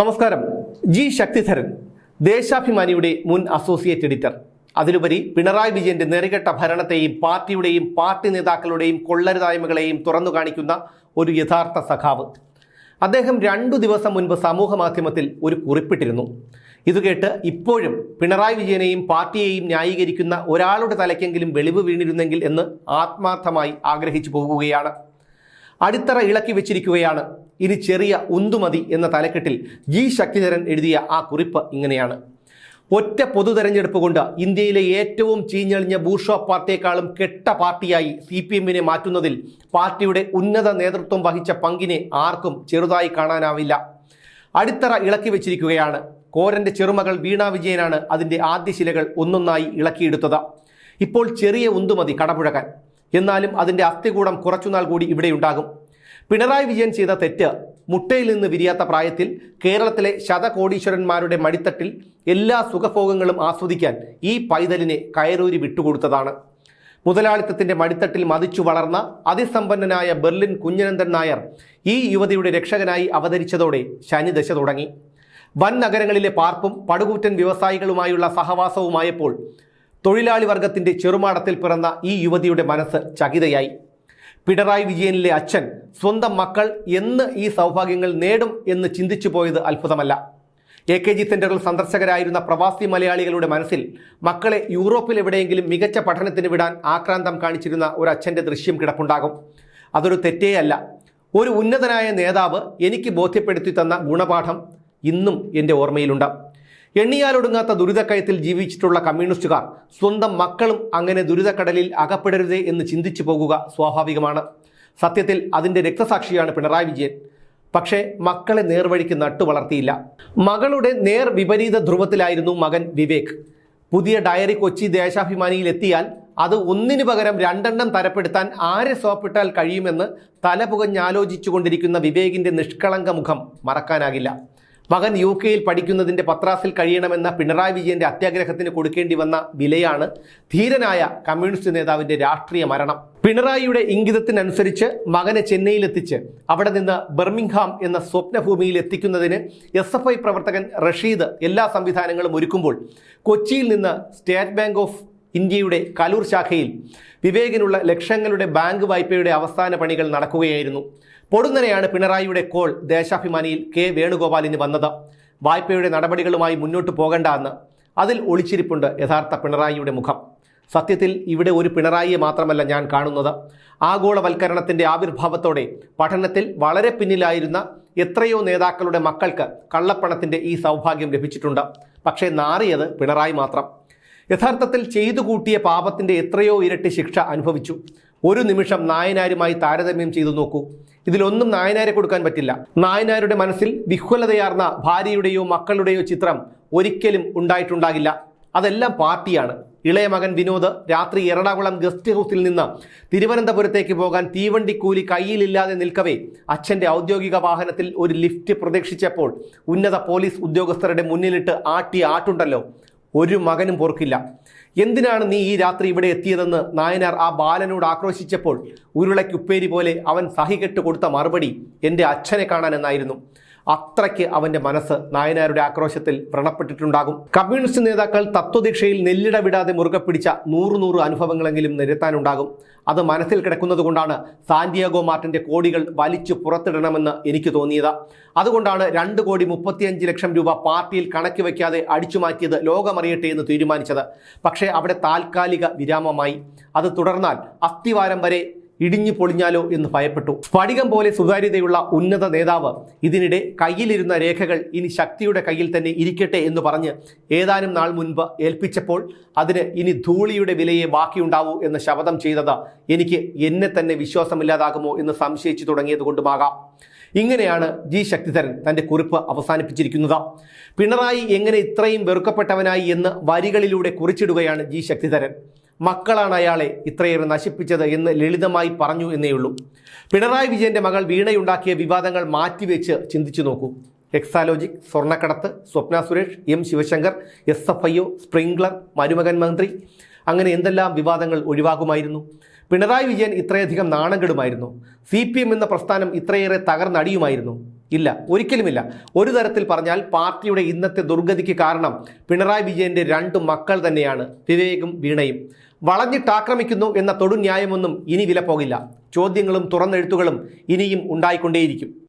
നമസ്കാരം. ജി ശക്തിധരൻ ദേശാഭിമാനിയുടെ മുൻ associate editor അതിലുപരി പിണറായി വിജയന്റെ നെറികെട്ട ഭരണത്തെയും പാർട്ടിയുടെയും പാർട്ടി നേതാക്കളുടെയും കൊള്ളരുതായ്മകളെയും തുറന്നു കാണിക്കുന്ന ഒരു യഥാർത്ഥ സഖാവ്. അദ്ദേഹം രണ്ടു ദിവസം മുൻപ് സമൂഹ മാധ്യമത്തിൽ ഒരു കുറിപ്പിട്ടിരുന്നു. ഇത് കേട്ട് ഇപ്പോഴും പിണറായി വിജയനെയും പാർട്ടിയെയും ന്യായീകരിക്കുന്ന ഒരാളുടെ തലയ്ക്കെങ്കിലും വെളിവ് വീണിരുന്നെങ്കിൽ എന്ന് ആത്മാർത്ഥമായി ആഗ്രഹിച്ചു പോകുകയാണ്. അടിത്തറ ഇളക്കി വെച്ചിരിക്കുകയാണ് ഇനി ചെറിയ ഉന്തുമതി എന്ന തലക്കെട്ടിൽ ജി ശക്തിധരൻ എഴുതിയ ആ കുറിപ്പ് ഇങ്ങനെയാണ്. ഒറ്റ പൊതു തെരഞ്ഞെടുപ്പ് കൊണ്ട് ഇന്ത്യയിലെ ഏറ്റവും ചീഞ്ഞളിഞ്ഞ ബൂർഷോ പാർട്ടിയെക്കാളും കെട്ട പാർട്ടിയായി സി പി എമ്മിനെ മാറ്റുന്നതിൽ പാർട്ടിയുടെ ഉന്നത നേതൃത്വം വഹിച്ച പങ്കിനെ ആർക്കും ചെറുതായി കാണാനാവില്ല. അടിത്തറ ഇളക്കി വെച്ചിരിക്കുകയാണ്. കോരന്റെ ചെറുമകൾ വീണ വിജയനാണ് അതിന്റെ ആദ്യ ശിലകൾ ഒന്നൊന്നായി ഇളക്കിയെടുത്തത്. ഇപ്പോൾ ചെറിയ ഉന്തുമതി കടപുഴകാൻ. എന്നാലും അതിന്റെ അസ്ഥികൂടം കുറച്ചുനാൾ കൂടി ഇവിടെയുണ്ടാകും. പിണറായി വിജയൻ ചെയ്ത തെറ്റ് മുട്ടയിൽ നിന്ന് വിരിയാത്ത പ്രായത്തിൽ കേരളത്തിലെ ശതകോടീശ്വരന്മാരുടെ മടിത്തട്ടിൽ എല്ലാ സുഖഭോഗങ്ങളും ആസ്വദിക്കാൻ ഈ പൈതലിനെ കയറൂരി വിട്ടുകൊടുത്തതാണ്. മുതലാളിത്തത്തിന്റെ മടിത്തട്ടിൽ മതിച്ചു വളർന്ന അതിസമ്പന്നനായ ബെർലിൻ കുഞ്ഞനന്ദൻ നായർ ഈ യുവതിയുടെ രക്ഷകനായി അവതരിച്ചതോടെ ശനിദശ തുടങ്ങി. വൻ നഗരങ്ങളിലെ പാർപ്പും പടുകൂറ്റൻ വ്യവസായികളുമായുള്ള സഹവാസവുമായപ്പോൾ തൊഴിലാളി വർഗത്തിന്റെ ചെറുമാടത്തിൽ പിറന്ന ഈ യുവതിയുടെ മനസ്സ് ചകിതയായി. പിണറായി വിജയനിലെ അച്ഛൻ സ്വന്തം മക്കൾ എന്ന് ഈ സൗഭാഗ്യങ്ങൾ നേടും എന്ന് ചിന്തിച്ചു പോയത് അത്ഭുതമല്ല. എ കെ ജി സെന്ററിൽ സന്ദർശകരായിരുന്ന പ്രവാസി മലയാളികളുടെ മനസ്സിൽ മക്കളെ യൂറോപ്പിൽ എവിടെയെങ്കിലും മികച്ച പഠനത്തിന് വിടാൻ ആക്രാന്തം കാണിച്ചിരുന്ന ഒരു അച്ഛന്റെ ദൃശ്യം കിടപ്പുണ്ടാകും. അതൊരു തെറ്റേയല്ല ഒരു ഉന്നതനായ നേതാവ് എനിക്ക് ബോധ്യപ്പെടുത്തി തന്ന ഗുണപാഠം ഇന്നും എന്റെ ഓർമ്മയിലുണ്ട്. എണ്ണിയാലൊടുങ്ങാത്ത ദുരിതക്കയത്തിൽ ജീവിച്ചിട്ടുള്ള കമ്മ്യൂണിസ്റ്റുകാർ സ്വന്തം മക്കളും അങ്ങനെ ദുരിതക്കടലിൽ അകപ്പെടരുതേ എന്ന് ചിന്തിച്ചു പോകുക സ്വാഭാവികമാണ്. സത്യത്തിൽ അതിന്റെ രക്തസാക്ഷിയാണ് പിണറായി വിജയൻ. പക്ഷേ മക്കളെ നേർവഴിക്ക് നട്ടു വളർത്തിയില്ല. മകളുടെ നേർ വിപരീത ധ്രുവത്തിലായിരുന്നു മകൻ വിവേക്. പുതിയ ഡയറി കൊച്ചി ദേശാഭിമാനിയിൽ എത്തിയാൽ അത് ഒന്നിനു പകരം രണ്ടെണ്ണം തരപ്പെടുത്താൻ ആരെ സോപ്പിട്ടാൽ കഴിയുമെന്ന് തലപുകഞ്ഞാലോചിച്ചുകൊണ്ടിരിക്കുന്ന വിവേകിന്റെ നിഷ്കളങ്ക മുഖം മറക്കാനാകില്ല. മകൻ യു കെയിൽ പഠിക്കുന്നതിന്റെ പത്രാസിൽ കഴിയണമെന്ന പിണറായി വിജയന്റെ അത്യാഗ്രഹത്തിന് കൊടുക്കേണ്ടി വന്ന വിലയാണ് ധീരനായ കമ്മ്യൂണിസ്റ്റ് നേതാവിന്റെ രാഷ്ട്രീയ മരണം. പിണറായിയുടെ ഇംഗിതത്തിനനുസരിച്ച് മകനെ ചെന്നൈയിലെത്തിച്ച് അവിടെ നിന്ന് ബെർമിംഗ്ഹാം എന്ന സ്വപ്നഭൂമിയിൽ എത്തിക്കുന്നതിന് എസ് എഫ് ഐ പ്രവർത്തകൻ റഷീദ് എല്ലാ സംവിധാനങ്ങളും ഒരുക്കുമ്പോൾ കൊച്ചിയിൽ നിന്ന് സ്റ്റേറ്റ് ബാങ്ക് ഓഫ് ഇന്ത്യയുടെ കലൂർ ശാഖയിൽ വിവേകിനുള്ള ലക്ഷങ്ങളുടെ ബാങ്ക് വായ്പയുടെ അവസാന പണികൾ നടക്കുകയായിരുന്നു. പൊടുന്നനെയാണ് പിണറായിയുടെ കോൾ ദേശാഭിമാനിയിൽ കെ വേണുഗോപാലിന് വന്നത്. വായ്പയുടെ നടപടികളുമായി മുന്നോട്ട് പോകണ്ട എന്ന്. അതിൽ ഒളിച്ചിരിപ്പുണ്ട് യഥാർത്ഥ പിണറായിയുടെ മുഖം. സത്യത്തിൽ ഇവിടെ ഒരു പിണറായിയെ മാത്രമല്ല ഞാൻ കാണുന്നത്. ആഗോളവൽക്കരണത്തിന്റെ ആവിർഭാവത്തോടെ പഠനത്തിൽ വളരെ പിന്നിലായിരുന്ന എത്രയോ നേതാക്കളുടെ മക്കൾക്ക് കള്ളപ്പണത്തിന്റെ ഈ സൗഭാഗ്യം ലഭിച്ചിട്ടുണ്ട്. പക്ഷേ നാറിയത് പിണറായി മാത്രം. യഥാർത്ഥത്തിൽ ചെയ്തു കൂട്ടിയ പാപത്തിന്റെ എത്രയോ ഇരട്ടി ശിക്ഷ അനുഭവിച്ചു. ഒരു നിമിഷം നായനാരുമായി താരതമ്യം ചെയ്തു നോക്കൂ. ഇതിലൊന്നും നായനാരെ കൊടുക്കാൻ പറ്റില്ല. നായനാരുടെ മനസ്സിൽ വിഹ്വലതയാർന്ന ഭാര്യയുടെയോ മക്കളുടെയോ ചിത്രം ഒരിക്കലും ഉണ്ടായിട്ടുണ്ടാകില്ല. അതെല്ലാം പാർട്ടിയാണ്. ഇളയ മകൻ വിനോദ് രാത്രി എറണാകുളം ഗസ്റ്റ് ഹൗസിൽ നിന്ന് തിരുവനന്തപുരത്തേക്ക് പോകാൻ തീവണ്ടി കൂലി കയ്യിലില്ലാതെ നിൽക്കവേ അച്ഛന്റെ ഔദ്യോഗിക വാഹനത്തിൽ ഒരു ലിഫ്റ്റ് പ്രതീക്ഷിച്ചപ്പോൾ ഉന്നത പോലീസ് ഉദ്യോഗസ്ഥരുടെ മുന്നിലിട്ട് ആട്ടി ആട്ടുണ്ടല്ലോ. ഒരു മകനും പൊറുക്കില്ല. എന്തിനാണ് നീ ഈ രാത്രി ഇവിടെ എത്തിയതെന്ന് നായനാർ ആ ബാലനോട് ആക്രോശിച്ചപ്പോൾ ഉരുളയ്ക്കുപ്പേരി പോലെ അവൻ സഹികെട്ട് കൊടുത്ത മറുപടി എന്റെ അച്ഛനെ കാണാൻ എന്നായിരുന്നു അത്രയ്ക്ക് അവന്റെ മനസ്സ് നായനാരുടെ ആക്രോശത്തിൽ വ്രണപ്പെട്ടിട്ടുണ്ടാകും. കമ്മ്യൂണിസ്റ്റ് നേതാക്കൾ തത്വദീക്ഷയിൽ നെല്ലിട വിടാതെ മുറുകെ പിടിച്ച നൂറ് നൂറ് അനുഭവങ്ങളെങ്കിലും നിരത്താനുണ്ടാകും. അത് മനസ്സിൽ കിടക്കുന്നത് കൊണ്ടാണ് സാന്റിയാഗോ മാർട്ടിന്റെ കോടികൾ വലിച്ചു പുറത്തിടണമെന്ന് എനിക്ക് തോന്നിയത്. അതുകൊണ്ടാണ് രണ്ട് കോടി മുപ്പത്തിയഞ്ച് ലക്ഷം രൂപ പാർട്ടിയിൽ കണക്ക് വയ്ക്കാതെ അടിച്ചു മാറ്റിയത് ലോകമറിയട്ടെ എന്ന് തീരുമാനിച്ചത്. പക്ഷേ അവിടെ താൽക്കാലിക വിരാമമായി. അത് തുടർന്നാൽ അസ്ഥിവാരം വരെ ഇടിഞ്ഞു പൊളിഞ്ഞാലോ എന്ന് ഭയപ്പെട്ടു. സ്ഫടികം പോലെ സുതാര്യതയുള്ള ഉന്നത നേതാവ് ഇതിനിടെ കയ്യിലിരുന്ന രേഖകൾ ഇനി ശക്തിയുടെ കയ്യിൽ തന്നെ ഇരിക്കട്ടെ എന്ന് പറഞ്ഞ് ഏതാനും നാൾ മുൻപ് ഏൽപ്പിച്ചപ്പോൾ അതിന് ഇനി ധൂളിയുടെ വിലയെ ബാക്കിയുണ്ടാവൂ എന്ന് ശപഥം ചെയ്തത് എനിക്ക് എന്നെ തന്നെ വിശ്വാസമില്ലാതാകുമോ എന്ന് സംശയിച്ചു തുടങ്ങിയത് കൊണ്ടുമാകാം ഇങ്ങനെയാണ് ജി ശക്തിധരൻ തന്റെ കുറിപ്പ് അവസാനിപ്പിച്ചിരിക്കുന്നത്. പിണറായി എങ്ങനെ ഇത്രയും വെറുക്കപ്പെട്ടവനായി എന്ന് വരികളിലൂടെ കുറിച്ചിടുകയാണ് ജി ശക്തിധരൻ. മക്കളാണ് അയാളെ ഇത്രയേറെ നശിപ്പിച്ചത് എന്ന് ലളിതമായി പറഞ്ഞു എന്നേയുള്ളൂ പിണറായി വിജയന്റെ മകൾ വീണയുണ്ടാക്കിയ വിവാദങ്ങൾ മാറ്റിവെച്ച് ചിന്തിച്ചു നോക്കൂ. എക്സാലോജിക് സ്വർണക്കടത്ത് Swapna Suresh M Sivasankar S F I O Sprinklr മരുമകൻ മന്ത്രി അങ്ങനെ എന്തെല്ലാം വിവാദങ്ങൾ ഒഴിവാകുമായിരുന്നു? പിണറായി വിജയൻ ഇത്രയധികം നാണംകെടുമായിരുന്നു. സി പി എം എന്ന പ്രസ്ഥാനം ഇത്രയേറെ തകർന്നടിയുമായിരുന്നു. ഇല്ല ഒരിക്കലുമില്ല. ഒരു തരത്തിൽ പറഞ്ഞാൽ പാർട്ടിയുടെ ഇന്നത്തെ ദുർഗതിക്ക് കാരണം പിണറായി വിജയന്റെ രണ്ട് മക്കൾ തന്നെയാണ് വിവേകും വീണയും. വളഞ്ഞിട്ടാക്രമിക്കുന്നു എന്ന തൊടുന്യായമൊന്നും ഇനി വില പോകില്ല ചോദ്യങ്ങളും തുറന്നെഴുത്തുകളും ഇനിയും ഉണ്ടായിക്കൊണ്ടേയിരിക്കും.